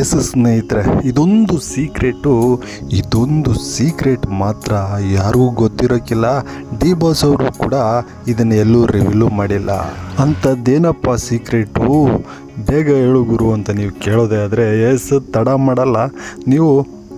S ಸ್ನೇಹಿತರೆ, ಇದೊಂದು secret ಇದೊಂದು ಸೀಕ್ರೆಟ್ ಮಾತ್ರ ಯಾರಿಗೂ ಗೊತ್ತಿರೋಕ್ಕಿಲ್ಲ ಡಿ ಬಾಸ್ ಅವರು ಕೂಡ ಇದನ್ನು ಎಲ್ಲೂ ರಿವೀಲು ಮಾಡಿಲ್ಲ. ಅಂಥದ್ದೇನಪ್ಪ ಸೀಕ್ರೆಟು ಬೇಗ ಹೇಳು ಗುರು ಅಂತ ನೀವು ಕೇಳೋದೇ ಆದರೆ ಎಸ್ ತಡ ಮಾಡಲ್ಲ. ನೀವು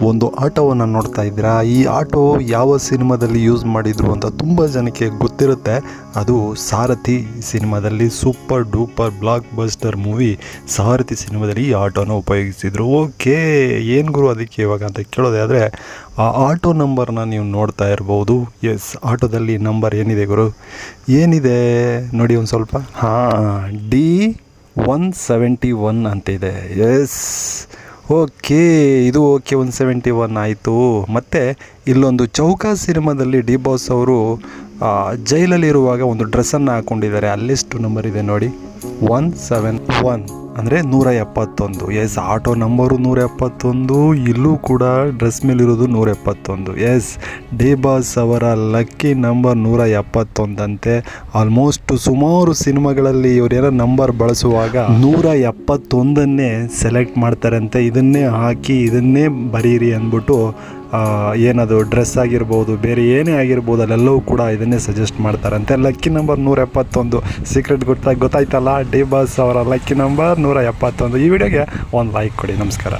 ಒಂದು ಆಟೋವನ್ನು ನೋಡ್ತಾ ಇದ್ದೀರಾ? ಈ ಆಟೋ ಯಾವ ಸಿನಿಮಾದಲ್ಲಿ ಯೂಸ್ ಮಾಡಿದ್ರು ಅಂತ ತುಂಬ ಜನಕ್ಕೆ ಗೊತ್ತಿರುತ್ತೆ. ಅದು ಸಾರಥಿ ಸಿನಿಮಾದಲ್ಲಿ super duper blockbuster movie Sarathi ಸಿನಿಮಾದಲ್ಲಿ ಈ ಆಟೋನ ಉಪಯೋಗಿಸಿದ್ರು. ಓಕೆ, ಏನು ಗುರು ಅದಕ್ಕೆ ಇವಾಗ ಅಂತ ಕೇಳೋದೇ ಆದರೆ, ಆ ಆಟೋ ನಂಬರ್ನ ನೀವು ನೋಡ್ತಾ ಇರ್ಬೋದು. ಎಸ್, ಆಟೋದಲ್ಲಿ ನಂಬರ್ ಏನಿದೆ ಗುರು? ಏನಿದೆ? ನೋಡಿ ಒಂದು ಸ್ವಲ್ಪ. ಹಾಂ, ಡಿ ಒನ್ ಸೆವೆಂಟಿ ಒನ್ ಅಂತಿದೆ. ಎಸ್. ಓಕೆ, ಇದು ಓಕೆ ಒನ್ ಸೆವೆಂಟಿ ಒನ್ ಆಯಿತು. ಮತ್ತು ಇಲ್ಲೊಂದು ಚೌಕ ಸಿನಿಮಾದಲ್ಲಿ ಡಿ ಬಾಸ್ ಅವರು ಜೈಲಲ್ಲಿರುವಾಗ ಒಂದು ಡ್ರೆಸ್ಸನ್ನು ಹಾಕ್ಕೊಂಡಿದ್ದಾರೆ ಅಲ್ಲಿಷ್ಟು ನಂಬರ್ ಇದೆ ನೋಡಿ. ಒನ್ ಸೆವೆನ್ ಒನ್ ಅಂದರೆ ನೂರ ಎಪ್ಪತ್ತೊಂದು ಎಸ್ ಆಟೋ ನಂಬರು ನೂರ ಎಪ್ಪತ್ತೊಂದು ಇಲ್ಲೂ ಕೂಡ ಡ್ರೆಸ್ ಮೇಲಿರೋದು ನೂರ ಎಪ್ಪತ್ತೊಂದು ಎಸ್ ಡೇ ಬಾಸ್ ಅವರ ಲಕ್ಕಿ ನಂಬರ್ ನೂರ ಎಪ್ಪತ್ತೊಂದಂತೆ ಆಲ್ಮೋಸ್ಟ್ ಸುಮಾರು ಸಿನಿಮಾಗಳಲ್ಲಿ ಇವರೇನೋ ನಂಬರ್ ಬಳಸುವಾಗ ನೂರ ಎಪ್ಪತ್ತೊಂದನ್ನೇ ಸೆಲೆಕ್ಟ್ ಮಾಡ್ತಾರಂತೆ. ಇದನ್ನೇ ಹಾಕಿ, ಇದನ್ನೇ ಬರೀರಿ ಅಂದ್ಬಿಟ್ಟು ಏನದು ಡ್ರೆಸ್ ಆಗಿರ್ಬೋದು, ಬೇರೆ ಏನೇ ಆಗಿರ್ಬೋದು, ಅಲ್ಲೆಲ್ಲವೂ ಕೂಡ ಇದನ್ನೇ ಸಜೆಸ್ಟ್ ಮಾಡ್ತಾರಂತೆ. ಲಕ್ಕಿ ನಂಬರ್ ನೂರ ಎಪ್ಪತ್ತೊಂದು ಸೀಕ್ರೆಟ್ ಗೊತ್ತಾಗಿ, ಗೊತ್ತಾಯ್ತಲ್ಲ? ಡಿ ಬಸ್ ಅವರ ಲಕ್ಕಿ ನಂಬರ್ ನೂರ ಎಪ್ಪತ್ತೊಂದು. ಈ ವಿಡಿಯೋಗೆ ಒಂದು ಲೈಕ್ ಕೊಡಿ. ನಮಸ್ಕಾರ.